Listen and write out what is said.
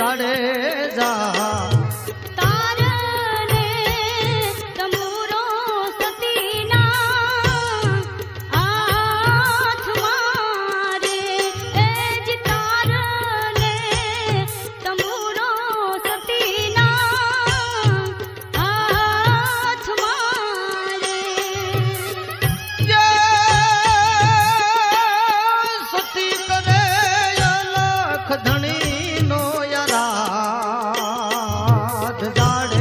ચડે જા हाथ दाड़